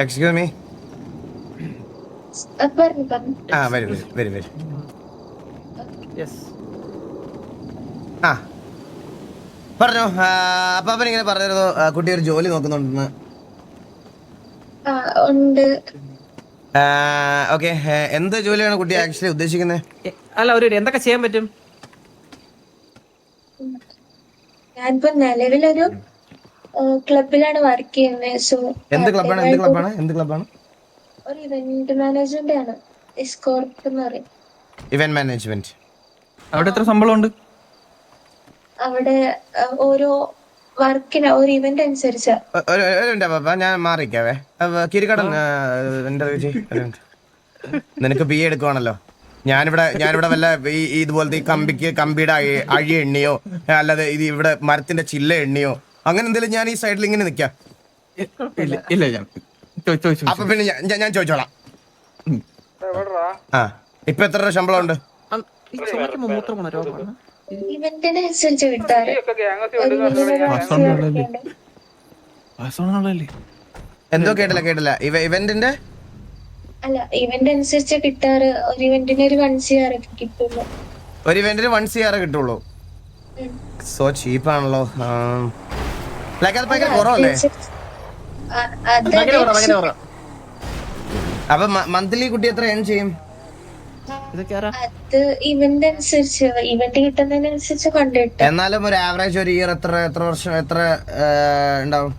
Excuse me ആ, പറഞ്ഞു വരും ആ വരും വരൂ വരൂ വരൂ. ആ. പറഞ്ഞോ. അപ്പാപ്പൻ ഇങ്ങനെ പറഞ്ഞിരുന്നു കുട്ടി ഒരു ജോലി നോക്കുന്നുണ്ടെന്ന്. ഉണ്ട്. ഓക്കെ എന്ത് ജോലിയാണ് കുട്ടി ആക്ച്വലി ഉദ്ദേശിക്കുന്നത് അല്ല ഒരു എന്തൊക്കെ ചെയ്യാൻ പറ്റും? ഞാനിപ്പോ നിലവിലൊരു ക്ലബിലാണ് വർക്ക് ചെയ്യുന്നത് സോ എന്ത് ക്ലബാണ് എന്ത് ക്ലബാണ് എന്ത് ക്ലബാണ് ഒരു ഇവന്റ് മാനേജ്മെന്റ് ആണ്. എസ്കോർട്ട് എന്ന് പറയും. ഇവന്റ് മാനേജ്മെന്റ് അവിടെ എത്ര ശമ്പളം ഉണ്ട് അവിടെ ഓരോ വർക്കിന് ഒരു ഇവന്റ് അനുസരിച്ച്. ഞാൻ മാറിക്കാവേ. കിരികടൻ നിനക്ക് ബി എ എടുക്കുവാണല്ലോ. ഞാനിവിടെ ഞാനിവിടെ വല്ല ഈ ഇതുപോലത്തെ ഈ കമ്പിക്ക് കമ്പിയുടെ അഴി- അഴി എണ്ണിയോ അല്ലാതെ ഇത് ഇവിടെ മരത്തിന്റെ ചില്ല എണ്ണിയോ അങ്ങനെ എന്തെങ്കിലും ഞാൻ ഈ സൈഡിൽ ഇങ്ങനെ നിൽക്കാം ഇല്ല ഇല്ല ഞാൻ അപ്പൊ പിന്നെ ഞാൻ- ഞാൻ- ചോദിച്ചോളാം. ആ ഇപ്പൊ എത്ര രൂപ ശമ്പളം ഉണ്ട്? എന്തോ കേട്ടില്ല കേട്ടില്ല. ഇവ ഇവന്റിന്റെ? അല്ല ഇവന്റ് അനുസരിച്ച് കിട്ടാറ് ഒരു ഇവന്റിന് ഒരു വൺ സി ആർ കിട്ടുള്ളൂ. ഒരു ഇവന്റിന് വൺ സി ആർ കിട്ടുള്ളൂ. സോ ചീപ്പാണല്ലോ ലൈക്ക് അത് ഭയങ്കര കുറവല്ലേ? അപ്പൊ മന്ത്ലി കുട്ടി എത്ര ഏൺ ചെയ്യും? അത് ഇവന്റ് അനുസരിച്ച് ഇവന്റ് കിട്ടുന്നതിനനുസരിച്ച് കണ്ടിട്ട്. എന്നാലും ഒരു ആവറേജ് ഒരു ഇയർ എത്ര എത്ര വർഷം എത്ര ഉണ്ടാവും?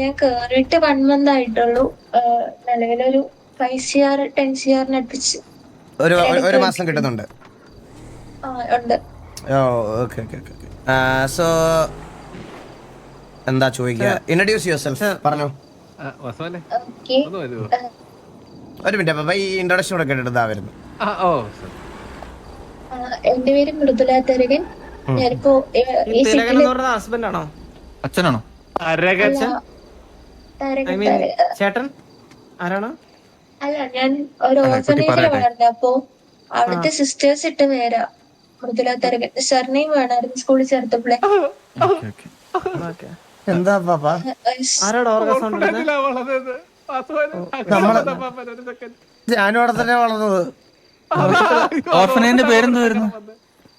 ഞാൻ കേറിയിട്ട് വൺ മന്ത് ആയിട്ടുള്ളൂ. നിലവിലൊരു five C R ten C ആറിന് അടുപ്പിച്ച് ഒരു ഒരു- ഒരു മാസം കിട്ടുന്നുണ്ട്. ഉണ്ട്. ഓ ഓക്കെ ഓക്കെ ഓക്കെ സോ എന്താ ചോദിക്കുക? ഇൻട്രൊഡ്യൂസ് യുവർ സെൽഫ് പറഞ്ഞോ. ആ, വാസവല്ലേ ഓക്കെ. ഒരു മിനിറ്റ് അപ്പൊ ഈ ഇൻട്രൊഡക്ഷൻ കൂടെ കേട്ടിട്ട് ഇതാ വരുന്നു ആ ഓ എന്റെ പേര് മൃദുല തരകൻ. ഞാനിപ്പോ ഏ, ഈ ഈ തിലകൻ സിറ്റിയിൽ എന്ന് പറഞ്ഞ ഹസ്ബൻഡ് ആണോ? അച്ഛനാണോ? ചേട്ടൻ? ആരാണ്? അല്ല ഞാൻ ഒരു ഓർഫനേജിൽ വളർന്നത് അപ്പോ അവിടുത്തെ സിസ്റ്റേഴ്സ് ഇട്ട് പേരാ മൃദുല തരകൻ. സർനെയും വേണമായിരുന്നു സ്കൂളിൽ ചേർത്തപ്പോഴേ ഓക്കെ ഓക്കെ. ഓക്കെ. എന്താ പാപ്പ? ആരോട് ഓർഗസ് ഞാനും അവിടെ തന്നെ വളർന്നത്. ഓർഫനേന്റെ പേരെന്തായിരുന്നു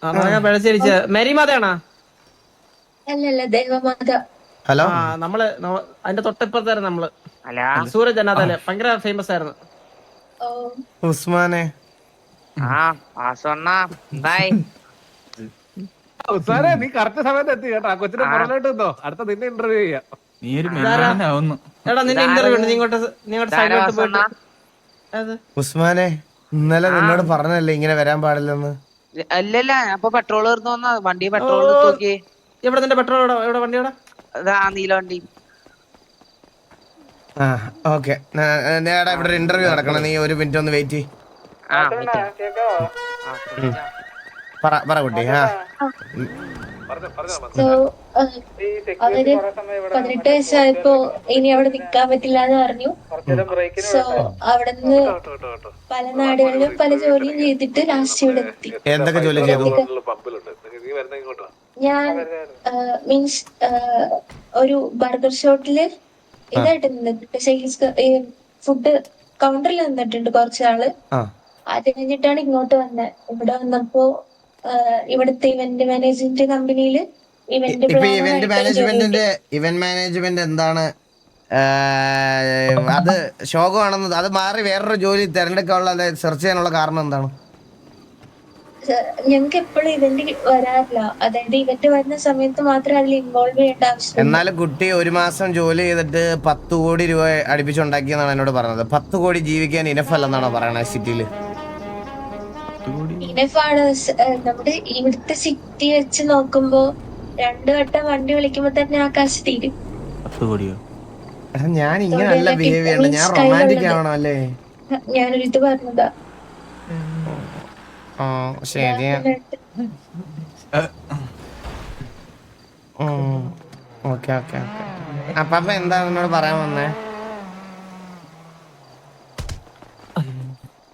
ആ ഞാൻ പിഴച്ചിരിച്ച മേരിമാതയാണോ ഹലോ? ആ നമ്മൾ നമ്മ- അതിന്റെ തൊട്ടിപ്പുറത്തായിരുന്നു നമ്മൾ. സൂരജ് അനാഥല്ലേ ഭയങ്കര ഫേമസ് ആയിരുന്നു. ഉസ്മാനെ. ആ വാസണ്ണ എന്തായി ഉസ്മാനെ നീ കറക്റ്റ് സമയത്ത് എത്തി കേട്ടോ. കൊച്ചിനെ പുറകിലോട്ട് നിന്നോ. അടുത്ത നിന്നെ ഇന്റർവ്യൂ ചെയ്യാം. നീ ഒരു മെല്ലാനാവുന്നു എടാ നിന്റെ ഇന്റർവ്യൂ ഉണ്ട്. നീ ഇങ്ങോട്ട് നീ ഇങ്ങോട്ട് സൈഡിലോട്ട് പോയിട്ട് അത്. ഉസ്മാനെ ഇന്നലെ നിന്നോട് പറഞ്ഞല്ലേ ഇങ്ങനെ വരാൻ പാടില്ലെന്ന്? അല്ലല്ല അപ്പൊ പെട്രോൾ തീർന്നു വന്നാ വണ്ടി പെട്രോൾ നോക്കി. എവിടെ നിന്റെ പെട്രോൾ എവിടെ? വണ്ടി എവിടെ? അതാ നീല വണ്ടി. ആ ഓക്കെ. ഇവിടെ ഇന്റർവ്യൂ നടക്കണം. നീ ഒരു മിനിറ്റ് ഒന്ന് വെയിറ്റ് ആ ആ, വിളിക്കാം. പറ പറ കുട്ടി ആ. സോ അവർ പതിനെട്ട് വയസ്സായപ്പോ ഇനി അവിടെ നിക്കാൻ പറ്റില്ല എന്ന് പറഞ്ഞു സോ അവിടുന്ന് പല നാടുകളിലും പല ജോലിയും ചെയ്തിട്ട് ലാസ്റ്റ് ഇവിടെ എത്തി. എന്തൊക്കെ ജോലി ചെയ്തു? ഞാൻ മീൻസ് ഒരു ബർഗർ ഷോപ്പിൽ ഇതായിട്ട് നിന്നിട്ട് സെയിൽസ് ഫുഡ് കൗണ്ടറിൽ നിന്നിട്ടുണ്ട് കുറച്ചാൾ. അത് കഴിഞ്ഞിട്ടാണ് ഇങ്ങോട്ട് വന്നത് ഇവിടെ വന്നപ്പോ ഇവിടുത്തെ ഇവന്റ് മാനേജ്മെന്റ് കമ്പനിയിൽ ഇവന്റ് ഇവന്റ് മാനേജ്മെന്റിന്റെ ഇവന്റ് മാനേജ്മെന്റ് എന്താണ്? അത് ശോകമാണെന്ന് അത് മാറി വേറൊരു ജോലി തിരഞ്ഞെടുക്കാനുള്ള സെർച്ച് ചെയ്യാനുള്ള കാരണം എന്താണ്? ഞങ്ങൾക്ക് എപ്പോഴും ഇവന്റ് വരാറില്ല. അതായത് ഇവന്റ് വരുന്ന സമയത്ത് മാത്രം അതിൽ ഇൻവോൾവ് ചെയ്യേണ്ട ആവശ്യം എന്നാലും കുട്ടി ഒരു മാസം ജോലി ചെയ്തിട്ട് പത്ത് കോടി രൂപ അടുപ്പിച്ചുണ്ടാക്കിയെന്നാണ് എന്നോട് പറഞ്ഞത്. പത്ത് കോടി ജീവിക്കാൻ ഇനഫ് അല്ലെന്നാണോ പറയണത് സിറ്റിയിൽ ഇനഫാണ് സ്- ഏ, നമ്മുടെ ഇവിടുത്തെ സിറ്റി വെച്ച് നോക്കുമ്പോ രണ്ടു വട്ടം വണ്ടി വിളിക്കുമ്പോ തന്നെ ആ കാശ് തീരും. ഞാൻ ഇങ്ങനല്ല ബിഹേവ് ഞാൻ റൊമാന്റിക് ആവണം അല്ലേ ഞാനൊരു ഇത് പറഞ്ഞതാ. ഓ ശരി. Okay okay okay. അപ്പൊ അപ്പൊ എന്താ നിന്നോട് പറയാൻ വന്നേ?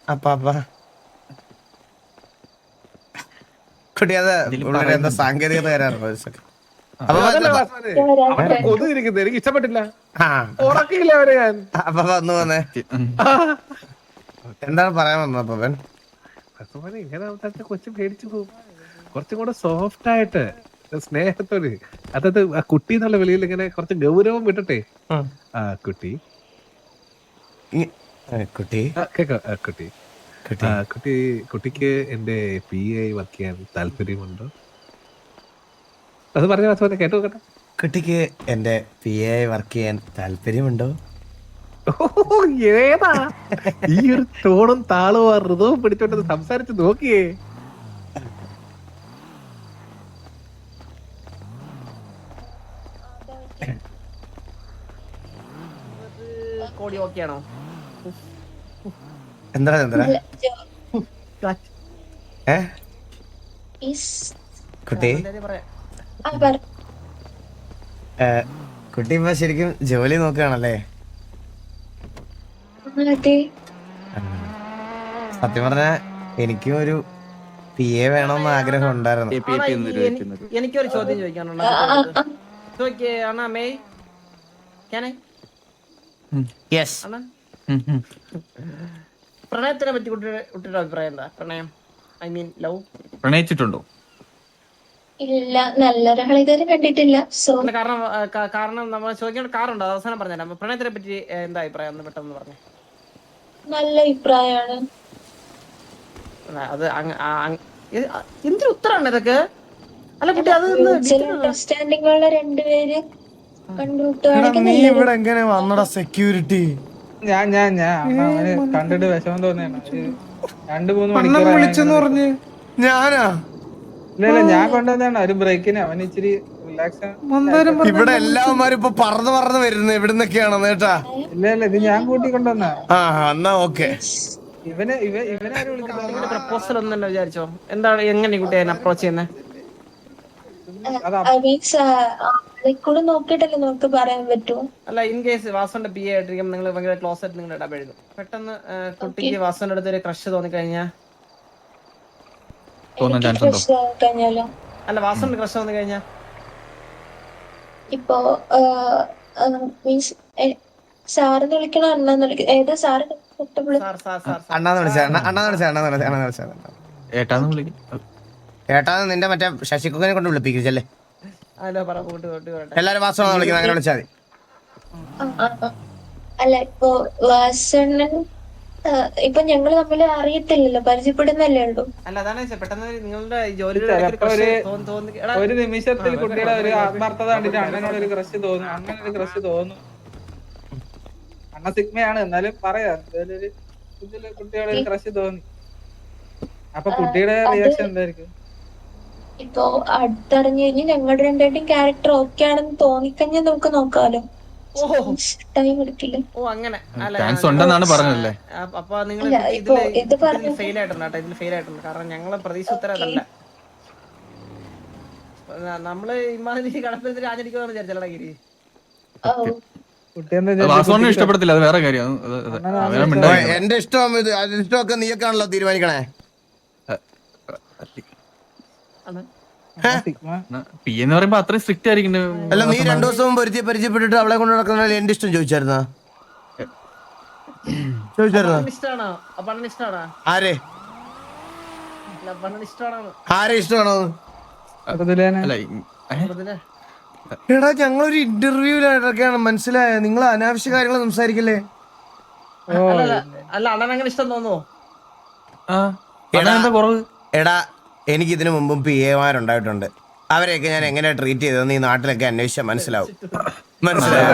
അപ്പ അപ്പ കുട്ടി അത് ഉള്ളിൽ എന്താ സാങ്കേതികത തരാറുണ്ടോ ഒരു second. അപ്പൊ അതല്ല വ- വാസവനെ. ഞാൻ അവന്റെ കൊതു ഇരിക്കുന്നത്. എനിക്ക് ഇഷ്ടപ്പെട്ടില്ല. ആ. ഉറക്കില്ല അവരെ ഞാൻ. അപ്പൊ വന്നു വന്നേ. എന്താണ് പറയാൻ വന്നത് അപ്പൊ അവൻ? വാസവനെ ഇങ്ങനെ അവസാനത്തെ കൊച്ചു പേടിച്ചു പോകും. കുറച്ചും കൂടെ സോഫ്റ്റ് ആയിട്ട് സ്നേഹത്തോട്. അതായത് ആ കുട്ടി എന്നുള്ള വെളിയിൽ ഇങ്ങനെ കുറച്ച് ഗൗരവം വിട്ടട്ടെ ആ കുട്ടി. കുട്ടി? കേക്കോ? ആ, കുട്ടി. കുട്ടി. കുട്ടിക്ക് എന്റെ പി ഐ വർക്ക് ചെയ്യാൻ താല്പര്യമുണ്ടോ. അത് പറഞ്ഞ വാസവനെ കേട്ടോ കേട്ടോ. കുട്ടിക്ക് എന്റെ പി ഐ വർക്ക് ചെയ്യാൻ താല്പര്യമുണ്ടോ? ഓ, ഏതാ? ഈ ഒരു ടോണും താളവും ആ ഋതവും പിടിച്ചോണ്ട് സംസാരിച്ച് നോക്കിയേ. കോടി ഓക്കെ ആണോ എന്താ ചന്ദ്ര? ഏ? കുട്ടി? എന്തായാലും പറയാം. ആ പറ. ഏ, കുട്ടി ഇപ്പൊ ശരിക്കും ജോലി നോക്കുകയാണല്ലേ? സത്യം പറഞ്ഞ എനിക്കും ഒരു പി എ വേണമെന്ന് ആഗ്രഹം ഉണ്ടായിരുന്നു. എനിക്കൊരു ചോദ്യം ചോദിക്കാനുണ്ട് യെസ്. പ്രണയത്തിനെ പറ്റി കുട്ടിയുടെ കുട്ടിയുടെ അഭിപ്രായം എന്താ? പ്രണയം. I mean love. പ്രണയിച്ചിട്ടുണ്ടോ? ഇല്ല നല്ലൊരു ഇതുവരെ കണ്ടിട്ടില്ല. സോ കാരണം കാരണം നമ്മൾ ചോദിക്കേണ്ട കാറുണ്ടോ. അത് അവസാനം പറഞ്ഞുതരാം. പ്രണയത്തിനെ പറ്റി എന്താ അഭിപ്രായം? ഒന്ന് പെട്ടെന്ന് പറഞ്ഞു. നല്ല അഭിപ്രായമാണ്. അത് അങ്ങ് ആ, അങ്ങ് ഇത് ആ, എന്തൊരു ഉത്തരാണ് ഇതൊക്കെ? അല്ല കുട്ടി അത് ഒന്ന് മ്യൂച്വൽ അണ്ടർസ്റ്റാൻഡിംഗ് ഉള്ള രണ്ടുപേര് നീ ഇവിടെ എങ്ങനെ വന്നടാ സെക്യൂരിറ്റി ഞാൻ ഞാൻ ഞാൻ. അവന് കണ്ടിട്ട് വിഷമം തോന്നിയാണ് രണ്ടു മൂന്ന് മണിക്കൂർ വിളിച്ചെന്ന് പറഞ്ഞ്. ഞാനാ? ഇല്ല ഇല്ല ഞാൻ കൊണ്ടുവന്നാണ് ഒരു ബ്രേക്കിന്. അവൻ ഇച്ചിരി ഇവിടെ എല്ലാവന്മാരും ഇപ്പൊ പറന്ന് പറന്ന് വരുന്നു. എവിടുന്നൊക്കെയാണെന്ന് നേട്ടാ ഇല്ല ഇല്ല ഇത് ഞാൻ കൂട്ടി കൊണ്ടുവന്ന. ആ എന്നാ ഓക്കെ. ഇവനെ ഇവ ഇവനാരും പ്രപ്പോസൽ ഒന്നല്ല വിചാരിച്ചോ? എന്താണ് എങ്ങനെ ഈ കുട്ടിയെ അപ്രോച്ച് ചെയ്യുന്നത് മീൻസ് ആളെക്കൂടെ നോക്കിയിട്ടല്ലേ നമുക്ക് പറയാൻ പറ്റൂ? അല്ല ഇൻ കേസ് വാസന്റെ പി ആയിട്ടിരിക്കും നിങ്ങൾ ഭയങ്കര ക്ലോസ് ആയിട്ട് നിങ്ങൾ ഇടപെടുന്നു പെട്ടെന്ന് കുട്ടിക്ക് വാസന്റെ അടുത്ത് ഒരു ക്രഷ് തോന്നിക്കഴിഞ്ഞാൽ തോന്നാൻ എനിക്ക് ചാൻസ് ഉണ്ടോ കഴിഞ്ഞാലോ അല്ല വാസന്റെ ക്രഷ് തോന്നി കഴിഞ്ഞാൽ ഇപ്പോ മീൻസ് സാറിന് വിളിക്കണോ അണ്ണാന്ന് വിളിക്കണം ഏതാ sir sir sir sir sir. അണ്ണാന്ന് വിളിച്ച അണ്ണാന്ന് വിളിച്ച അണ്ണാന്ന് വിളിച്ച അണ്ണാന്ന് വിളിച്ച. ഏട്ടാന്ന് വിളിക്കും. ഏട്ടാന്ന് നിന്റെ മറ്റേ ശശികുക്കനെ കൊണ്ട് വിളിപ്പിക്കിച്ചല്ലേ അല്ല പറ കൂട്ടി കൂട്ടി വരട്ടെ എല്ലാരും വാസമാണ് വിളിക്കുന്നത് അങ്ങനെ വിളിച്ചാൽ മതി. അല്ല ഇപ്പൊ വാസണ്ണൻ ആ, ഇപ്പൊ ഞങ്ങൾ തമ്മിൽ അറിയത്തില്ലല്ലോ പരിചയപ്പെടുന്നല്ലേ ഉള്ളൂ. അല്ല അതാണ് ചോദിച്ചത്. പെട്ടെന്ന് നിങ്ങളുടെ ഈ ജോലിയുടെ ഇടയ്ക്ക് ഒരു crush തോന്നി- തോന്നി എടാ, ഒരു നിമിഷത്തിൽ കുട്ടികളെ ഒരു ആത്മാർത്ഥത കണ്ടിട്ട് അണ്ണനോട് ഒരു ക്രഷ് തോന്നും അങ്ങനെ ഒരു ക്രഷ് തോന്നും. അണ്ണ സിഗ്മയാണ് എന്നാലും പറയാ. എന്തായാലും ഒരു ഇതിൽ കുട്ടികളെ ഒരു ക്രഷ് തോന്നി. അപ്പൊ കുട്ടിയുടെ റിയാക്ഷൻ എന്തായിരിക്കും? ഇപ്പൊ അടുത്തറിഞ്ഞു കഴിഞ്ഞ് ഞങ്ങളുടെ രണ്ടുപേരുടെയും ക്യാരക്ടർ ഓക്കെ ആണെന്ന് തോന്നിക്കഴിഞ്ഞാൽ നമുക്ക് നോക്കാലോ ഓഹോ ടൈം എടുക്കില്ല ഓ അങ്ങനെ ചാൻസ് ഉണ്ടെന്നാണ് പറഞ്ഞല്ലേ അപ്പൊ നിങ്ങൾ ഇല്ല, ഇത് പറഞ്ഞു. ഫെയിൽ ആയിട്ടുണ്ട് കേട്ടോ ഇതിൽ ഫെയിൽ ആയിട്ടുണ്ട് കാരണം ഞങ്ങളെ പ്രതീക്ഷ ഉത്തരവല്ല നമ്മൾ ഇമാതിരി കടപ്പത്തിൽ രാജനിക്കുമെന്ന് വിചാരിച്ചല്ലടാ ഗിരി ഇഷ്ടപ്പെടത്തില്ല അത് വേറെ കാര്യം. എന്റെ ഇഷ്ടം ഇഷ്ടമൊക്കെ നീയൊക്കെ ആണല്ലോ തീരുമാനിക്കണേ പി എന്ന് പറയുമ്പോ അത്രയും സ്ട്രിക്റ്റ് ആയിരിക്കും അല്ല നീ രണ്ടു ദിവസം മുമ്പ് ഒരുത്തി പരിചയപ്പെട്ടിട്ട് അവളെ കൊണ്ട് നടക്കുന്ന എന്റെ ഇഷ്ടം ചോദിച്ചായിരുന്നാ? ചോദിച്ചായിരുന്നാ? ആരെ? ആരെ ഇഷ്ടമാണോ? എടാ ഞങ്ങളൊരു ഇന്റർവ്യൂലൊക്കെയാണ് മനസ്സിലായ? നിങ്ങൾ അനാവശ്യ കാര്യങ്ങൾ സംസാരിക്കല്ലേ? അല്ല അണ്ണൻ അങ്ങനെ ഇഷ്ടം കുറവ്? എടാ എനിക്ക് ഇതിനു മുമ്പും പി എമാരുണ്ടായിട്ടുണ്ട് അവരെയൊക്കെ ഞാൻ എങ്ങനെ ട്രീറ്റ് ചെയ്തതെന്ന് ഈ നാട്ടിലൊക്കെ അന്വേഷിച്ചാൽ മനസ്സിലാവും. മനസ്സിലായോ?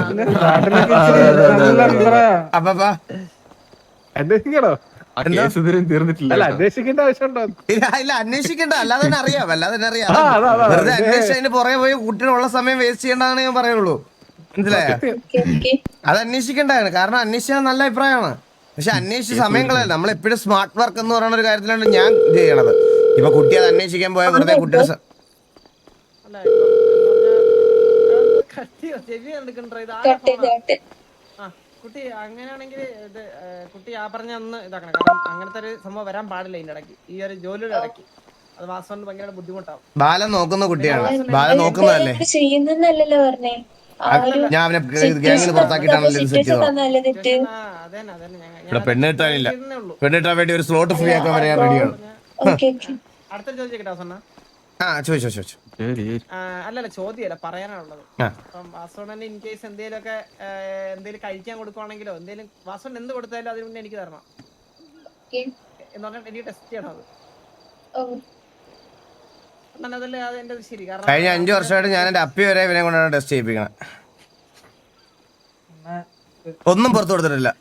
അപ്പപ്പാ. അന്വേഷിക്കണോ? ഇല്ല ഇല്ല അന്വേഷിക്കണ്ട. അല്ലാതെ തന്നെ അറിയാം അല്ലാതെ തന്നെ അറിയാം. വെറുതെ അന്വേഷിച്ചതിന് പുറകെ പോയി കുട്ടികളുള്ള സമയം വേസ്റ്റ് ചെയ്യണ്ടെന്ന് ഞാൻ പറയുള്ളൂ. മനസ്സിലായോ? അത് അന്വേഷിക്കണ്ടാണ് കാരണം അന്വേഷിച്ചാൽ നല്ല അഭിപ്രായമാണ്. പക്ഷെ അന്വേഷിച്ച സമയം കളയല്ല നമ്മൾ എപ്പോഴും സ്മാർട്ട് വർക്ക് എന്ന് പറയുന്ന ഒരു കാര്യത്തിലാണ് ഞാൻ ചെയ്യണത്. ഇപ്പൊ കുട്ടി അത് അന്വേഷിക്കാൻ പോയ വെറുതെ കുട്ടിയുടെ കട്ട് അങ്ങനെയാണെങ്കിൽ ഇത് കുട്ടി ആ പറഞ്ഞ ഒന്ന് ഇതാക്കണം. കാരണം അങ്ങനത്തെ ഒരു സംഭവം വരാൻ പാടില്ല ഇതിന്റെ ഇടയ്ക്ക്. ഈ ഒരു ജോലിയുടെ ഇടയ്ക്ക്. അത് വാസോണ്ട് ഭയങ്കര ബുദ്ധിമുട്ടാവും. ബാലൻ നോക്കുന്ന കുട്ടിയാണ്. ബാലൻ നോക്കുന്നതല്ലേ ചെയ്യുന്നല്ലോ പറഞ്ഞേ. ഞാൻ അവനെ ഗ്യാങ്ങിൽ പുറത്താക്കിയിട്ടാണല്ലോ പെണ്ണ് കിട്ടാനില്ല. പെണ്ണ് കിട്ടാൻ വേണ്ടി ഒരു സ്ലോട്ട് ഫ്രീ ആക്കാൻ വരെ ഞാൻ റെഡിയാണ് അടുത്തൊരു ചോദ്യം കേട്ടോ സണ്ണ ആ ചോദിച്ചോ ചോദിച്ചു അല്ലല്ല ചോദ്യമല്ല പറയാനാണുള്ളത് അപ്പം വാസോണന് ഇൻ കേസ് എന്തെങ്കിലുമൊക്കെ എന്തെങ്കിലും കഴിക്കാൻ കൊടുക്കുവാണെങ്കിലോ എന്തെങ്കിലും വാസോൺ എന്ത് കൊടുത്താലും അതിന് മുന്നേ എനിക്ക് തരണം. ഓക്കെ എന്ന് പറഞ്ഞാൽ എനിക്ക് ടെസ്റ്റ് ചെയ്യണം അത്. കാരണം കഴിഞ്ഞ അഞ്ചു വർഷമായിട്ട് ഞാൻ എന്റെ അപ്പി വരെ ഇവനെ കൊണ്ടാണ് ടെസ്റ്റ് ചെയ്യിപ്പിക്കണം. ഒന്നും പുറത്തു കൊടുത്തിട്ടില്ല.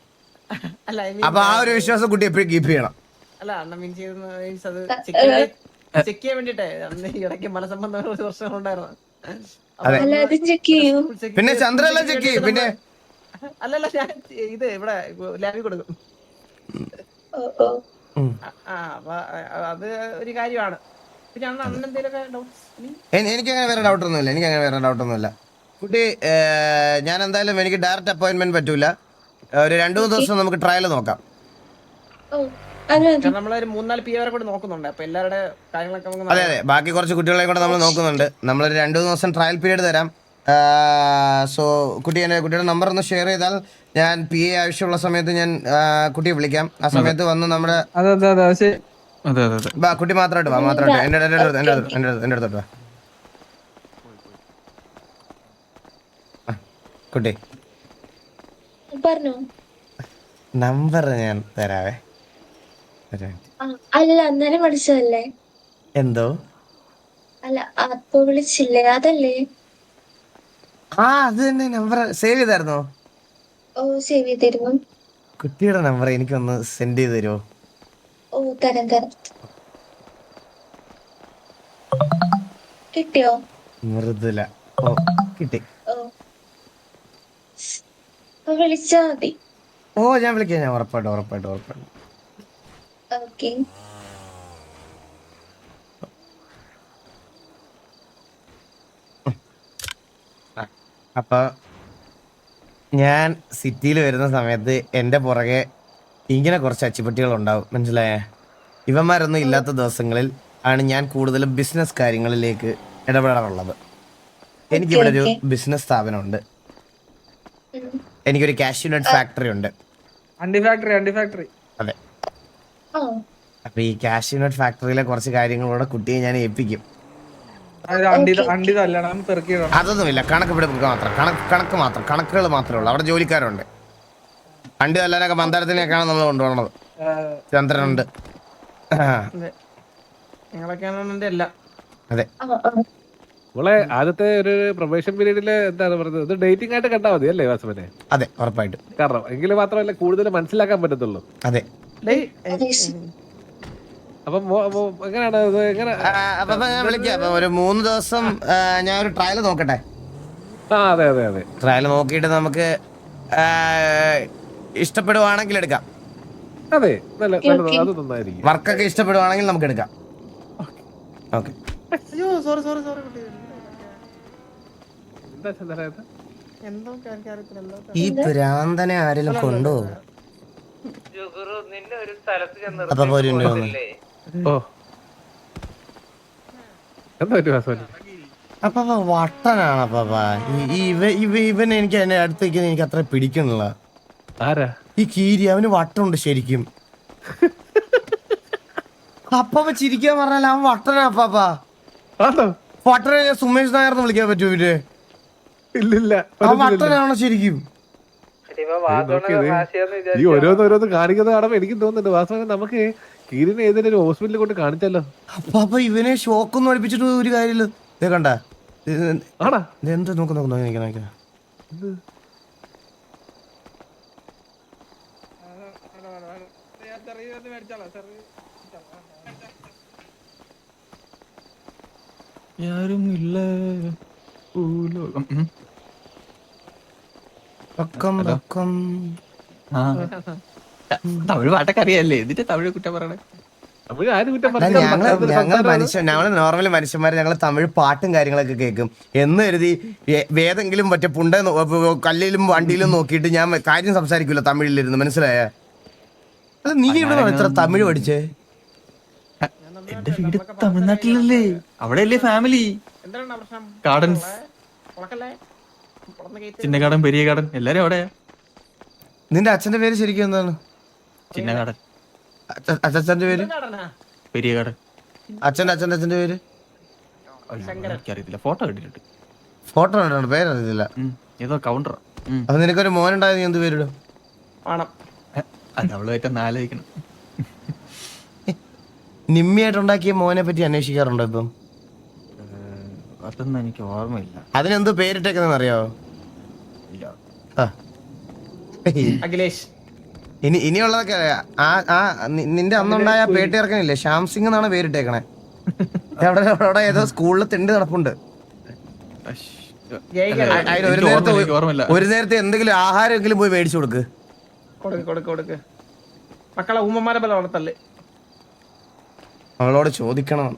അപ്പൊ ആ ഒരു വിശ്വാസം കുട്ടി എപ്പോഴും കീപ്പ് ചെയ്യണം. അല്ല അണ്ണ മീൻ ചെയ്ത് മീൻസ് അത് ചെക്ക് ചെയ്യാൻ ചെക്ക് ചെയ്യാൻ വേണ്ടിട്ടേ അന്ന് ഈ ഇടയ്ക്ക് മനസ്സംബന്ധമായ ഒരു പ്രശ്നം ഉണ്ടായിരുന്നു പിന്നെ ചന്ദ്രനെല്ലാം ചെക്ക് ചെയ്യും. പിന്നെ അല്ലല്ല ഞാൻ ഇത് ഇവിടെ ലാബിൽ കൊടുക്കും. ആ, അത് ഒരു കാര്യമാണ്. പിന്നെ അണ്ണൻ അണ്ണൻ എന്തെങ്കിലുമൊക്കെ ഡൗട്ട്സ് എനിക്ക് അങ്ങനെ വേറെ ഡൗട്ട് ഒന്നുമില്ല. എനിക്ക് അങ്ങനെ വേറെ ഡൗട്ട് ഒന്നുമില്ല. കുട്ടി ഞാൻ എന്തായാലും എനിക്ക് ഡയറക്റ്റ് അപ്പോയിന്റ്മെന്റ് പറ്റൂല. ഒരു രണ്ടു മൂന്ന് ദിവസം നമുക്ക് ട്രയൽ നോക്കാം. കാരണം നമ്മളൊരു മൂന്നാൽ പി വരെ കൂടി നോക്കുന്നുണ്ട്. അപ്പൊ എല്ലാവരുടെ കാര്യങ്ങളൊക്കെ നമുക്ക് അതെ അതെ. ബാക്കി കുറച്ച് കുട്ടികളെ കൂടെ നമ്മൾ നോക്കുന്നുണ്ട്. നമ്മളൊരു രണ്ടു മൂന്ന് ദിവസം ട്രയൽ പീരീഡ് തരാം. സോ കുട്ടി എന്റെ കുട്ടിയുടെ നമ്പർ ഒന്ന് ഷെയർ ചെയ്താൽ ഞാൻ പി എ ആവശ്യമുള്ള സമയത്ത് ഞാൻ കുട്ടിയെ വിളിക്കാം. ആ സമയത്ത് വന്ന് നമ്മുടെ അതെ അതെ അതെ അതെ അതെ അതെ ബാ കുട്ടി മാത്രമായിട്ട് വാ മാത്രമായിട്ട്. എന്റെ എന്റെ അടുത്ത് എന്റെ അടുത്ത് എന്റെ അടുത്ത് എന്റെ അടുത്തോട്ട് വാ. കുട്ടി. നമ്പർ ഞാൻ തരാവേ. അല്ല അന്നേരം പഠിച്ചതല്ലേ എന്തോ? അല്ല അപ്പൊ വിളിച്ചില്ലേ? അതല്ലേ? ആ അത് തന്നെ നമ്പർ സേവ് ചെയ്തായിരുന്നോ? ഓ സേവ് ചെയ്തിരുന്നു. കുട്ടിയുടെ നമ്പർ എനിക്കൊന്ന് സെൻഡ് ചെയ്ത് തരുമോ ഓ തരാം തരാം. കിട്ടിയോ? മൃദുല ഓ കിട്ടി. വിളിച്ചാ മതി. ഓ ഞാൻ വിളിക്കാം ഞാൻ ഉറപ്പായിട്ടും ഉറപ്പായിട്ടും ഉറപ്പായിട്ടും. ഓക്കെ. അപ്പൊ ഞാൻ സിറ്റിയിൽ വരുന്ന സമയത്ത് എന്റെ പുറകെ ഇങ്ങനെ കുറച്ച് അച്ചുപെട്ടികൾ ഉണ്ടാവും മനസ്സിലായേ? ഇവന്മാരൊന്നും ഇല്ലാത്ത ദിവസങ്ങളിൽ ആണ് ഞാൻ കൂടുതലും ബിസിനസ് കാര്യങ്ങളിലേക്ക് ഇടപെടാറുള്ളത്. എനിക്കിവിടെ ഒരു ബിസിനസ് സ്ഥാപനമുണ്ട്. എനിക്കൊരു കാഷ്യൂനട്ട് ഫാക്ടറി ഉണ്ട്. അണ്ടി ഫാക്ടറി അണ്ടി ഫാക്ടറി അപ്പൊ ഈ കാഷ്യൂനട്ട് ഫാക്ടറിയിലെ കുറച്ച് കാര്യങ്ങളോടെ കുട്ടിയെ ഞാൻ ഏൽപ്പിക്കും. അതൊന്നുമില്ല കണക്ക് പിടിപ്പിക്കുക മാത്രം. കണക്ക് കണക്ക് മാത്രം കണക്കുകൾ മാത്രമേ ഉള്ളൂ. അവിടെ ജോലിക്കാരുണ്ട്. അണ്ടി തല്ലാനൊക്കെ മന്ദാരത്തിനൊക്കെയാണ് നമ്മൾ കൊണ്ടുപോകണത് ചന്ദ്രനുണ്ട്. അതെ. നമ്മളെ ആദ്യത്തെ ഒരു പ്രൊബേഷൻ പീരീഡിൽ എന്താണ് പറയുന്നത് ഇത് ഡേറ്റിംഗ് ആയിട്ട് കണ്ടാൽ മതി അല്ലേ വാസവനെ? അതെ ഉറപ്പായിട്ടും. കാരണം എങ്കിലും മാത്രമല്ല കൂടുതൽ മനസ്സിലാക്കാൻ പറ്റത്തുള്ളൂ. അതെ. ഒരു മൂന്ന് ദിവസം ഞാൻ ഒരു ട്രയൽ നോക്കട്ടെ? അതെ അതെ അതെ. ട്രയൽ നോക്കിയിട്ട് നമുക്ക് ഇഷ്ടപ്പെടുവാണെങ്കിൽ എടുക്കാം. അതെ നല്ല നല്ലത് അത് നന്നായിരിക്കും. വർക്കൊക്കെ ഇഷ്ടപ്പെടുവാണെങ്കിൽ നമുക്ക് എടുക്കാം. ഓക്കെ. അയ്യോ സോറി സോറി സോറി എന്താ? എന്തോ ഈ ഭ്രാന്തനെ ആരെങ്കിലും കൊണ്ടുപോകും അപ്പൊ പോരും ഓ. എന്താ പറ്റി വാസവന് അപ്പൊ വട്ടനാണ് അപ്പാ ഇവ ഇവ ഇവൻ എനിക്ക് എന്നെ അടുത്തേക്ക് എനിക്ക് അത്ര പിടിക്കണില്ല ആരാ? ഈ കീരി അവന് വട്ടമുണ്ട് ശരിക്കും. അപ്പ ചിരിക്കാൻ പറഞ്ഞാൽ അവൻ വട്ടനാ അപ്പാപ്പാ വട്ടനെ ഞാൻ സുമേഷ് നായർന്ന് വിളിക്കാൻ പറ്റുമോ ഇവർ? ഇല്ലില്ല അവൻ വട്ടനാണോ ശരിക്കും? ഈ ഓരോന്ന് ഓരോന്ന് കാണിക്കുന്ന കാണുമ്പോ എനിക്ക് തോന്നുന്നുണ്ട് വാസ്തവം നമുക്ക് കീരിനെ ഏതെങ്കിലും ഒരു ഹോസ്പിറ്റലിൽ കൊണ്ട് കാണിച്ചല്ലോ. അപ്പൊ അപ്പൊ ഇവനെ ഷോക്ക് ഒന്നും അടിപ്പിച്ചിട്ട് ഒരു കാര്യമില്ല. ഇതേ കണ്ട. ആണാ? എന്ത്? നോക്ക് നോക്ക് നോക്കി നോക്കി ഞാനും ഇല്ല ഭൂലോകം. തമിഴ് പാട്ടൊക്കെ അറിയാല്ലേ? എന്നിട്ട് തമിഴ് കുറ്റം പറയണേ? ഞങ്ങൾ ഞങ്ങൾ മനുഷ്യ ഞങ്ങൾ നോർമൽ മനുഷ്യന്മാര് ഞങ്ങൾ തമിഴ് പാട്ടും കാര്യങ്ങളൊക്കെ കേൾക്കും എന്ന് കരുതി വേദെങ്കിലും ഏതെങ്കിലും മറ്റേ പുണ്ട കല്ലിലും വണ്ടിയിലും നോക്കിയിട്ട് ഞാൻ കാര്യം സംസാരിക്കൂല തമിഴിലിരുന്ന് മനസ്സിലായ? അത് നീ ഇവിടെ ഇത്ര തമിഴ് പഠിച്ചേ? എന്റെ വീട് തമിഴ്നാട്ടിലല്ലേ? അവിടെയല്ലേ ഫാമിലി എന്താണ് പ്രശ്നം? ഗാർഡൻസ് ഉളക്കല്ലേ ഉളന്ന് കയറ്റി ചിന്ന ഗാർഡൻ പെരിയ കാടൻ എല്ലാരും അവിടെയാ നിന്റെ അച്ഛന്റെ പേര് ശരിക്കും എന്താണ്? ചിന്നകാടൻ. ഗാർഡൻ അച്ഛന്റെ പേര്? പെരിയ കാടൻ അച്ഛന്റെ അച്ഛന്റെ അച്ഛന്റെ പേര്? എനിക്കറിയത്തില്ല. ഫോട്ടോ കിട്ടിയിട്ടുണ്ട്. ഫോട്ടോ കണ്ടാണ് പേരറിയത്തില്ല. ഏതോ കൗണ്ടർ അപ്പൊ നിനക്കൊരു മോനുണ്ടായത് നീ എന്ത് പേരിടും? വേണം അത് അവൾ പറ്റാൻ ആലോചിക്കണം. നിമ്മിയായിട്ടുണ്ടാക്കിയ മോനെ പറ്റി അന്വേഷിക്കാറുണ്ടോ ഇപ്പം? അതൊന്നും എനിക്ക് ഓർമ്മയില്ല. അതിനെന്ത് പേരിട്ടേക്കെന്ന് അറിയാവോ. അഖിലേഷ്. ഇനി ഇനിയുള്ളതൊക്കെ ആ ആ നിന്റെ അന്നുണ്ടായ പേട്ടി ഇറക്കണില്ലേ? ശ്യാം സിംഗ് എന്നാണ് പേരിട്ടേക്കണേ. അവിടെ അവിടെ ഏതോ സ്കൂളിൽ തിണ്ട് നടപ്പുണ്ട്. അതിന് ഒരു നേരത്തെ ഒരു നേരത്തെ എന്തെങ്കിലും ആഹാരമെങ്കിലും പോയി മേടിച്ചു കൊടുക്ക്. കൊടുക്ക് കൊടുക്ക് കൊടുക്ക്. മക്കളെ ഉമ്മമാരെ പോലെ വളർത്തല്ലേ? അവളോട് ചോദിക്കണം.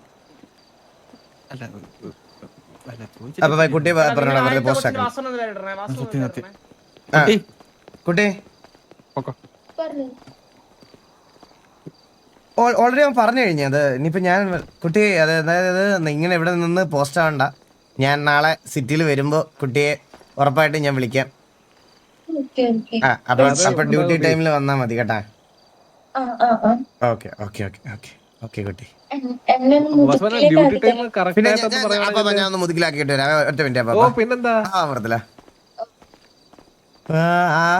അപ്പൊ ബൈ, കുട്ടിയെ പറഞ്ഞു പോസ്റ്റ് ആക്കണം. കുട്ടി, ഓൾറെഡി അവൻ പറഞ്ഞു കഴിഞ്ഞു. അത് ഇനിയിപ്പോ ഞാൻ കുട്ടി അത് അതായത് ഇങ്ങനെ ഇവിടെ നിന്ന് പോസ്റ്റ് ആവണ്ട. ഞാൻ നാളെ സിറ്റിയിൽ വരുമ്പോ കുട്ടിയെ ഉറപ്പായിട്ട് ഞാൻ വിളിക്കാം. Okay okay. ആ അപ്പൊ അപ്പൊ ഡ്യൂട്ടി ടൈമിൽ വന്നാ മതി കേട്ടാ. Okay okay okay okay okay കുട്ടി. പിന്നെ ഞാൻ- ഒന്ന് മുതുകിലാക്കിയിട്ട് വരാം. ഒറ്റ മിനിറ്റ് ഓ അപ്പൊ. പിന്നെന്താ? ആ വൃത്തില ആ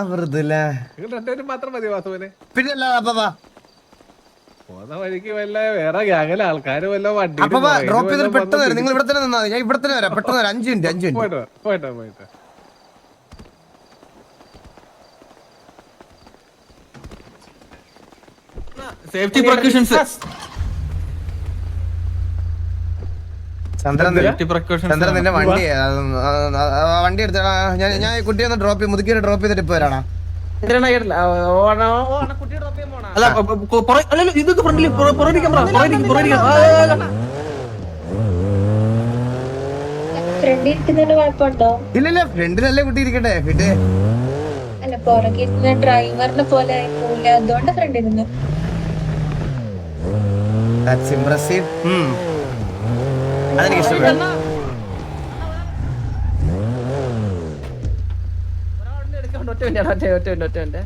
വൃത്തില നിങ്ങൾ രണ്ടുപേരും മാത്രം മതി വാസുവിനെ. പിന്നല്ല അപ്പ പോകുന്ന വഴിക്ക് വല്ല വേറെ ഗ്യാങ്ങിലെ ആൾക്കാര് വല്ല വണ്ടി അപ്പൊ ഡ്രോപ്പ് ചെയ്തിട്ട് പെട്ടെന്ന് വരാം. നിങ്ങൾ ഇവിടെ തന്നെ നിന്നാ മതി. ഞാൻ ഇവിടെ തന്നെ വരാം. പെട്ടെന്ന് വരാം. അഞ്ച് മിനിറ്റ് അഞ്ച് മിനിറ്റ്. പോയിട്ട് വാ, പോയിട്ട് വാ, പോയിട്ട് വാ. സേഫ്റ്റി പ്രിക്കോഷൻസ് ചന്ദ്രൻ നിന്റെ- വണ്ടി വണ്ടി എടുത്തടാ. ഞാൻ ഞാൻ ഈ കുട്ടിയെ ഒന്ന് ഡ്രോപ്പ് ചെയ്ത് ഡ്രോപ്പ് ചെയ്തിട്ട് ഇപ്പൊ വരാണോ എന്തിനാണ് കേട്ടില്ല ഓ അണ്ണാ, ഓ അണ്ണാ, ഡ്രോപ്പ് ചെയ്യാൻ പോണാ അല്ല പൊ- പൊ- പുറ- അല്ലല്ല, ഇതൊക്കെ ഫ്രണ്ടിൽ പുറകിരിക്കാൻ പറ. പുറകിരിക്കും പുറകിരിക്കാം ഫ്രണ്ടിൽ ഇരിക്കുന്നതിന് കുഴപ്പമുണ്ടോ? ഇല്ല ഇല്ല ഫ്രണ്ടിലല്ലേ കുട്ടി ഇരിക്കട്ടെ. പിന്നെ അല്ല പുറകെ ഇരുന്ന ഡ്രൈവറിനെ പോലെ ആയി പോവില്ല അതുകൊണ്ട് ഫ്രണ്ടിൽ നിന്ന് ദാറ്റ്സ് ഇംപ്രസീവ് അതെനിക്ക് ഇഷ്ടപ്പെട്ടു. ഒറ്റ മിനിറ്റ് ഒറ്റ ഒറ്റ മിനിറ്റ് ഒറ്റ മിനിറ്റ്.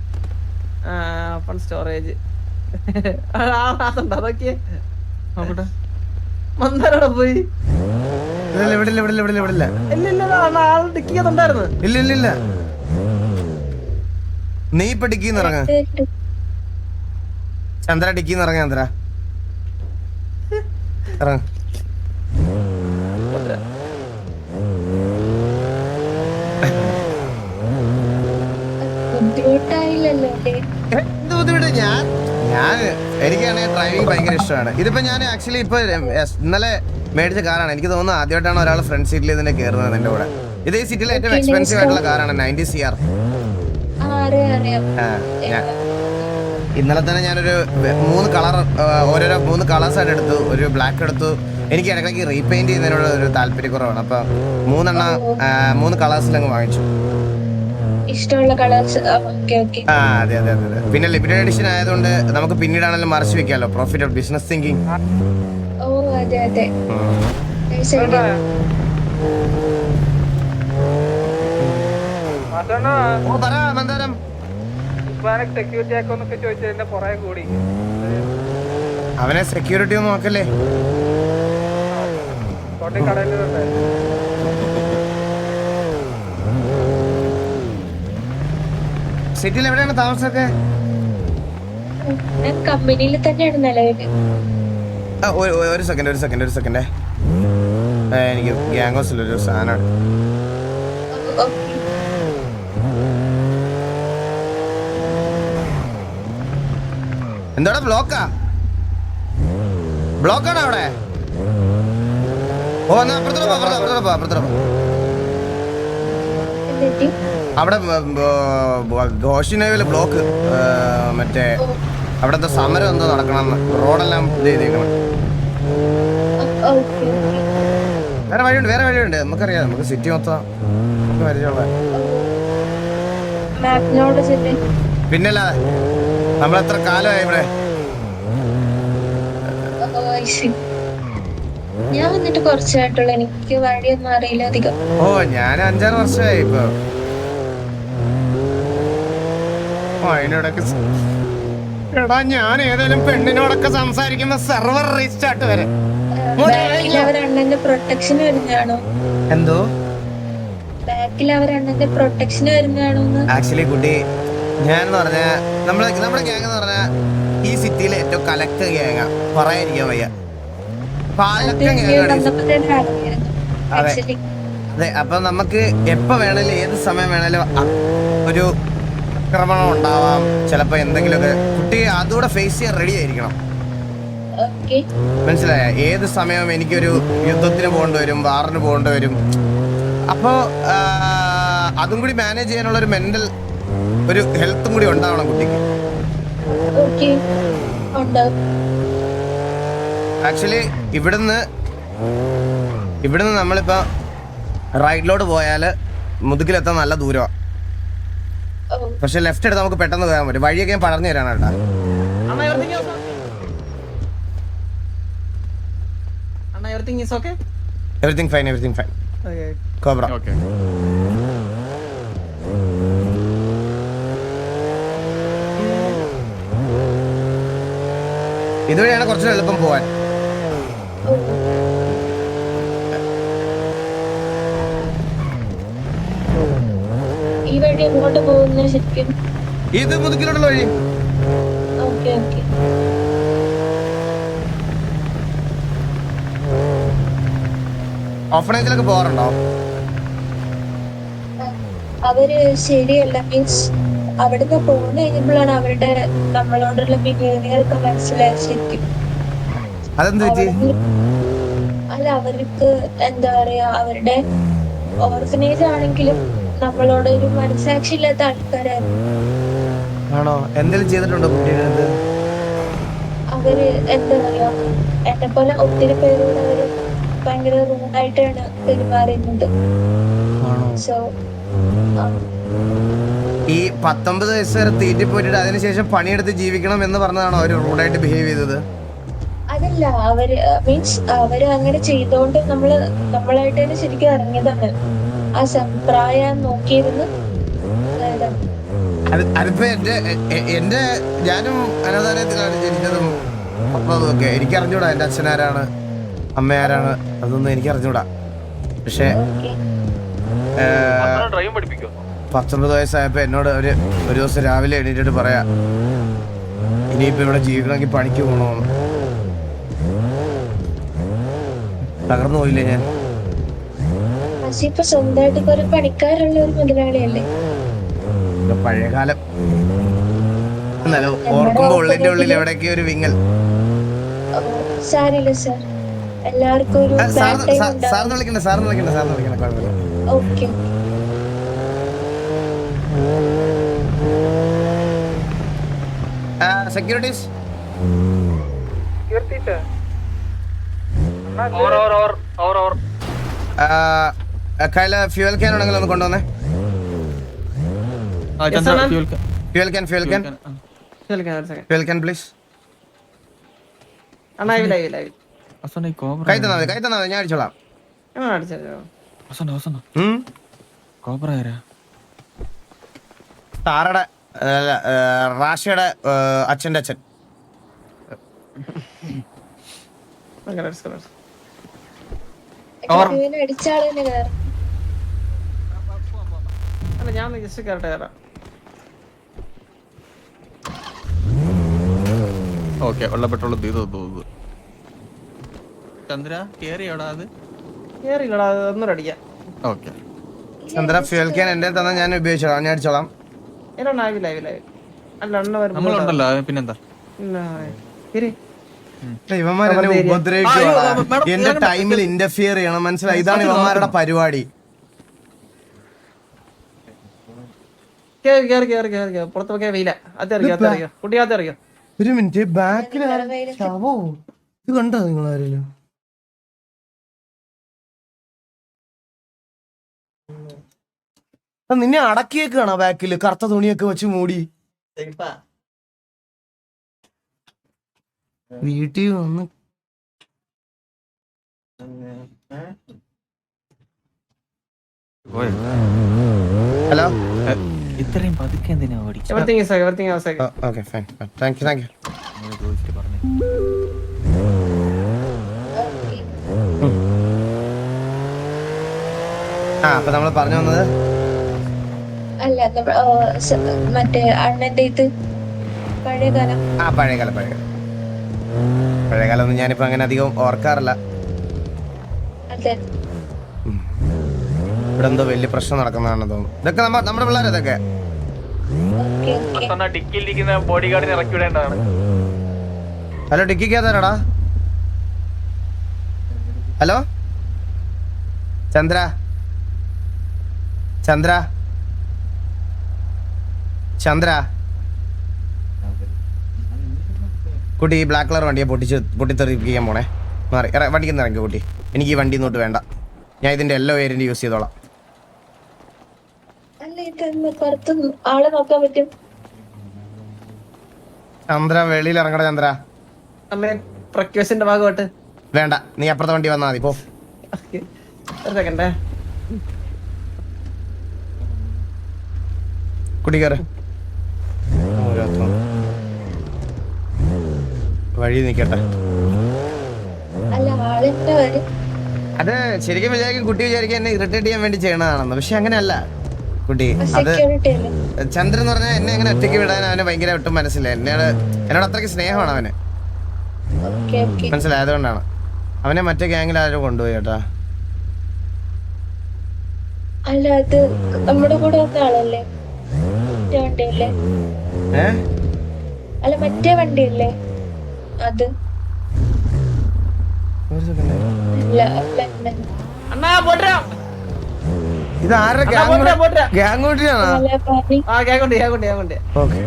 സ്റ്റോറേജ് അതൊക്കെ. മന്ദാരോടെ പോയി. നീ ഇപ്പൊ ഡിക്കിന്ന് ഇറങ്ങ. ചന്ദ്ര ഡിക്കിന്ന് ഇറങ്ങ ചന്ദ്ര. ഇറങ്ങ ബുദ്ധിമുട്ടായില്ലല്ലോ അല്ലേ എന്ത് ബുദ്ധിമുട്ട് ഞാൻ ഞാൻ എനിക്കാണെങ്കിൽ ഡ്രൈവിംഗ് ഭയങ്കര ഇഷ്ടമാണ്. ഇതിപ്പോ ഞാൻ ആക്ച്വലി ഇപ്പൊ ഇന്നലെ മേടിച്ച കാറാണ് എനിക്ക് തോന്നുന്നു ആദ്യമായിട്ടാണ് ഒരാൾ ഫ്രണ്ട് സീറ്റിൽ ഇതിന്റെ കയറുന്നത് എന്റെ കൂടെ. ഇത് ഈ സിറ്റിയിലെ ഏറ്റവും എക്സ്പെൻസീവ് ആയിട്ടുള്ള കാറാണ് നയന്റി സി ആർ. ഇന്നലെ തന്നെ ഞാനൊരു മൂന്ന് കളർ ഓരോരോ മൂന്ന് കളേഴ്സ് ആയിട്ട് എടുത്തു. ഒരു ബ്ലാക്ക് എടുത്തു. എനിക്ക് ഇടയ്ക്കിടയ്ക്ക് റീപെയിന്റ് ചെയ്യുന്നതിനോട് ഒരു താല്പര്യക്കുറവാണ്. അപ്പൊ മൂന്നെണ്ണം മൂന്ന് കളേഴ്സിലങ്ങ് വാങ്ങിച്ചു. ഇഷ്ടമുള്ള കളേഴ്സ് ഓക്കെ ഓക്കെ ആ അതെ അതെ അതെ അതെ. പിന്നെ ലിമിറ്റഡ് എഡിഷൻ ആയതുകൊണ്ട് നമുക്ക് പിന്നീടാണെങ്കിലും മറച്ചു വെക്കാമല്ലോ. പ്രോഫിറ്റ് ഓഫ് ബിസിനസ് തിങ്കിങ് ഓ അതെ അതെ. ശരി വാസവണ്ണ ഓ പറ മന്ദാരം. ഉസ്മാനക്ക് സെക്യൂരിറ്റി ആക്കോന്നൊക്കെ ചോദിച്ചതിന്റെ പുറകെ കൂടി. അവനെ സെക്യൂരിറ്റി ഒന്നും നോക്കല്ലേ കടയിലുണ്ട് സിറ്റിയിൽ എവിടെയാണ് താമസമൊക്കെ? കമ്പനിയിൽ തന്നെയാണ് ഒരു സെക്കൻഡ് ഒരു സെക്കൻഡ് ഒരു സെക്കൻഡേ എനിക്ക് ഗ്യാങ്കോസിൽ ഒരു സാധനമാണ്. എന്താടാ ബ്ലോക്കാ ബ്ലോക്കാണോ അവിടെ? ഓ എന്നാ അപ്പുറത്തോട്ട് പോ അപ്പുറത്തോട്ട് പോ അപ്പുറത്തോട്ട് പോ എന്നിട്ട് അവിടെ ഘോഷിനവിൽ ബ്ലോക്ക് മറ്റേ അവിടത്തെ സമരം എന്തോ നടക്കണമെന്ന് റോഡെല്ലാം ഇത് ചെയ്തേക്കണം. വേറെ വഴിയുണ്ട് വേറെ വഴിയുണ്ട്. നമുക്കറിയാം നമുക്ക് സിറ്റി മൊത്തം നമുക്ക് പരിചയമുള്ള. പിന്നല്ലാതെ നമ്മൾ എത്ര കാലമായി ഇവിടെ? ഞാൻ വന്നിട്ട് കുറച്ചായിട്ടുള്ള എനിക്ക് വഴിയൊന്നും അറിയില്ല അധികം. ഓ ഞാൻ അഞ്ചാറ് വർഷമായി ഇപ്പൊ. ഓ, എടാ ഞാൻ ഏതായാലും പെണ്ണിനോടൊക്കെ സംസാരിക്കുന്ന സെർവർ റീസ്റ്റാർട്ട് വരെ. പ്രൊട്ടക്ഷന് വരുന്നതാണോ? എന്തോ? ബാക്കിൽ അവർ അണ്ണന്റെ പ്രൊട്ടക്ഷന് വരുന്നതാണോ ആക്ച്വലി കുട്ടി ഞാൻ എന്ന് പറഞ്ഞ നമ്മളെ നമ്മുടെ ഗ്യാങ് എന്ന് പറഞ്ഞ ഈ സിറ്റിയിലെ ഏറ്റവും കലക്ട് ഗ്യാങ്ങാ പറയാനിരിക്കാൻ വയ്യ. പാലക്ക ഗ്യാങ്ങാണ് അതെ. അതെ അപ്പൊ നമുക്ക് എപ്പോ വേണേലും ഏത് സമയം വേണേലും ഒരു ആക്രമണം ഉണ്ടാവാം. ചിലപ്പോ എന്തെങ്കിലുമൊക്കെ കുട്ടി അതുകൂടെ ഫേസ് ചെയ്യാൻ റെഡി ആയിരിക്കണം. മനസ്സിലായ? ഏത് സമയവും എനിക്കൊരു യുദ്ധത്തിന് പോകേണ്ടി വരും വാറിന് പോകേണ്ടി വരും. അപ്പോ ആ, അതും കൂടി മാനേജ് ചെയ്യാനുള്ള ഒരു മെന്റൽ ഒരു ഹെൽത്തും കൂടി ഉണ്ടാവണം കുട്ടിക്ക്. ആക്ച്വലി ഇവിടുന്ന് ഇവിടുന്ന് നമ്മളിപ്പോ റൈഡിലോട്ട് പോയാൽ മുതുകിലെത്താൻ നല്ല ദൂരമാണ് പക്ഷെ ലെഫ്റ്റ് എടുത്ത് നമുക്ക് പെട്ടെന്ന് പോകാൻ പറ്റും വഴിയൊക്കെ ഞാൻ പറഞ്ഞു തരാണ് കേട്ടാ. അണ്ണ എവറിത്തിങ് അണ്ണ everything is okay everything fine everything fine okay cobra okay ഇതുവഴിയാണ് കുറച്ചുകൂടെ എളുപ്പം പോവാൻ ഓ ഈ വഴി പോകുന്ന ശരിക്കും. ഇത് മുതുകിലോട്ടുള്ള വഴി. Okay okay. ഓഫണേജിലൊക്കെ പോകാറുണ്ടോ? അവർ ശരിയല്ല മീൻസ് അവിടുന്ന് പോകുന്ന കഴിഞ്ഞപ്പോഴാണ് അവരുടെ നമ്മളോടുള്ള ബിഹേവിയർ ഒക്കെ മനസ്സിലായത് ശരിക്കും. അല്ല അവർക്ക് എന്താ പറയാ അവരുടെ ഓർഫനേജ് ആണെങ്കിലും നമ്മളോട് ഒരു മനസാക്ഷി ഇല്ലാത്ത ആൾക്കാരായിരുന്നു ആണോ? എന്തെങ്കിലും ചെയ്തിട്ടുണ്ടോ കുട്ടീനെ അവർ എന്താ പറയാ എന്നെ പോലെ ഒത്തിരി പേരോട് അവർ ഭയങ്കര റൂഡായിട്ടാണ് പെരുമാറുന്നത് സോ ഈ പത്തൊമ്പത് വയസ്സ് വരെ തീറ്റി പോയിട്ട് അതിനുശേഷം പണിയെടുത്ത് ജീവിക്കണം എന്ന് പറഞ്ഞതാണോ അവർ റൂഡായിട്ട് ബിഹേവ് ചെയ്തത്. അതല്ല അവർ മീൻസ് അവർ അങ്ങനെ ചെയ്തോണ്ട് നമ്മൾ നമ്മളായിട്ട് തന്നെ ശരിക്കും ഇറങ്ങിയതാണ്. ആ സമ്പ്രായം നോക്കിയിരുന്നു അതിപ്പോ എന്റെ ഞാനും അനാഥാലയത്തിലാണ് ജനിച്ചതും അപ്പൊ അതൊക്കെ എനിക്ക് അറിഞ്ഞൂടാ എന്റെ അച്ഛനാരാണ് അമ്മ ആരാണ് അതൊന്നും എനിക്ക് അറിഞ്ഞൂടാ പക്ഷെ പത്തൊമ്പത് വയസ്സായപ്പോ എന്നോട് ഒരു ഒരു ദിവസം രാവിലെ എണീറ്റിട്ട് പറയാ ഇനിയിപ്പോ ഇവിടെ ജീവിക്കണമെങ്കിൽ പണിക്ക് പോകണമെന്ന് തകർന്നു പോയില്ലേ ഞാൻ? പക്ഷെ ഇപ്പൊ സ്വന്തമായിട്ട് കുറെ പണിക്കാരുള്ള ഒരു മുതലാളിയല്ലേ? പഴയകാലം. എന്നാലും ഓർക്കുമ്പോ ഉള്ളിന്റെ ഉള്ളിൽ എവിടേക്ക് ഒരു വിങ്ങൽ. സാരില്ല സാർ? എല്ലാവർക്കും ഒരു സാറിന് വിളിക്കണ്ട സാറിന് വിളിക്കണ്ട സാറിന് വിളിക്കണ്ട കുഴപ്പമില്ല. ഓക്കെ സെക്യൂരിറ്റീസ് കയ്യിൽ ഫ്യൂവൽ ക്യാൻ ഉണ്ടെങ്കിൽ ഒന്ന് കൊണ്ടുവന്നേ. Fuel can fuel can fuel can please കൈ തന്നാ മതി കൈ തന്നാ മതി ഞാൻ അടിച്ചോളാം. റാഷിയുടെ അച്ഛന്റെ അച്ഛൻ. അങ്ങനെ അടിച്ചോ അടിച്ച ആൾ തന്നെ കയറും അല്ല ഞാൻ ജസ്റ്റ് കയറട്ടെ കയറാം ഓക്കെ ഉള്ള പെട്രോൾ തീർന്നു തോന്നുന്നു ചന്ദ്ര കേറിയോടാ അത്? കേറില്ലടാ ഒന്നൂടെ അടിക്കാം. ഓക്കെ. ചന്ദ്ര ഫ്യുവൽ ക്യാൻ എന്റെ തന്നെ ഞാൻ ഉപയോഗിച്ചോളാം ഞാൻ അടിച്ചോളാം. ഇല്ല ആവില്ല ആവില്ല അല്ല അണ്ണ നമ്മളുണ്ടല്ലോ പിന്നെന്താ? അയ്യോ, madam, എന്റെ ടൈമിൽ ഇന്റർഫിയർ ചെയ്യണം മനസ്സിലായി? ഇതാണ് ഇവന്മാരുടെ പരിപാടി. കേറി കേറി കേറി കേറി കേറി. പുറത്ത് നോക്കിയാ വെയില അത് അറിയോ അത് കുട്ടി അത് ഒരു മിനിറ്റ് ബാക്കിൽ ശവോ ഇത് കണ്ടോ നിങ്ങൾ ആരെങ്കിലും? നിന്നെ അടക്കിയേക്കാണോ ബാക്കിൽ കറുത്ത തുണിയൊക്കെ വെച്ച് മൂടി. വീട്ടിൽ വന്ന് ഹലോ ഇത്രയും പതുക്കെ എന്തിനാ ഓടിച്ചു everything is everything is okay fine fine thank you thank you ചോദിച്ചിട്ട് പറഞ്ഞു. ആ അപ്പൊ നമ്മൾ പറഞ്ഞു വന്നത്? അല്ല മറ്റേ അണ്ണന്റെ ഇത് പഴയ കാലം ആ പഴയകാലം പഴയകാലം പഴയകാലം ഒന്നും ഞാനിപ്പോ അങ്ങനെ അധികം ഓർക്കാറില്ല. അതെ. ഇവിടെ എന്തോ വലിയ പ്രശ്നം നടക്കുന്നതാണെന്ന് തോന്നുന്നു. ഇതൊക്കെ നമ്മ നമ്മുടെ പിള്ളേർ ഇതൊക്കെ. ഡിക്കിലിരിക്കുന്ന ബോഡി ഗാർഡിനെ ഇറക്കി വിടേണ്ടതാണ്. ഹലോ ഡിക്കിക്കാത്തരാടാ ഹലോ? ചന്ദ്ര? ചന്ദ്ര? ചന്ദ്ര? കുട്ടി ഈ ബ്ലാക്ക് കളർ വണ്ടിയെ പൊട്ടിച്ച് പൊട്ടിത്തെറിപ്പിക്കാൻ പോണേ. മാറി വണ്ടിക്ക് നിന്ന് ഇറങ്ങി കുട്ടി. എനിക്ക് ഈ വണ്ടി ഇന്നോട്ട് വേണ്ട. ഞാൻ ഇതിന്റെ എല്ലാ വേരിയന്റ് യൂസ് ചെയ്തോളാം. ഇതെന്ന് പുറത്ത് ആളെ നോക്കാൻ പറ്റും. ചന്ദ്ര വെളിയിൽ ഇറങ്ങട ചന്ദ്ര. അമ്മേ പ്രക്യൂഷന്റെ ഭാഗമായിട്ട്. വേണ്ട നീ അപ്പുറത്തെ വണ്ടി വന്നാ മതി പോ. Okay. ഒരു സെക്കൻഡേ. കുട്ടി കയറ്. വഴി നിൽക്കട്ടെ അല്ല ആളിന്റെ വരും അത് ശരിക്കും വിചാരിക്കും കുട്ടി വിചാരിക്കും എന്നെ ഇറിറ്റേറ്റ് ചെയ്യാൻ വേണ്ടി ചെയ്യണതാണെന്ന്. പക്ഷെ അങ്ങനെയല്ല. കുട്ടി. അത് ചന്ദ്രൻ എന്ന് പറഞ്ഞാൽ എന്നെ അങ്ങനെ ഒറ്റയ്ക്ക് വിടാൻ അവന് ഭയങ്കര ഒട്ടും മനസ്സില്ല. എന്നോട് എന്നോട് അത്രയ്ക്ക് സ്നേഹമാണ് അവന്. മനസ്സിലായത് കൊണ്ടാണ് മനസ്സിലായതുകൊണ്ടാണ്. അവനെ മറ്റേ ഗ്യാങ്ങിൽ ആരും കൊണ്ടുപോയി കേട്ടാ. അല്ല അത് നമ്മുടെ കൂടെ വന്ന ആളല്ലേ? മറ്റേ വണ്ടിയല്ലേ? അല്ല മറ്റേ വണ്ടിയല്ലേ? അത്. അല്ല അല്ല ഇത് ആരുടെ. Gang കൂട്ടിയാണോ okay.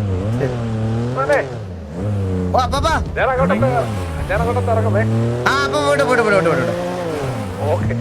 ഓ ആ അപ്പൊ പോട്ടെ പോട്ടെ പോട്ടെ പോട്ടെ പോട്ടെ. കുട്ടി.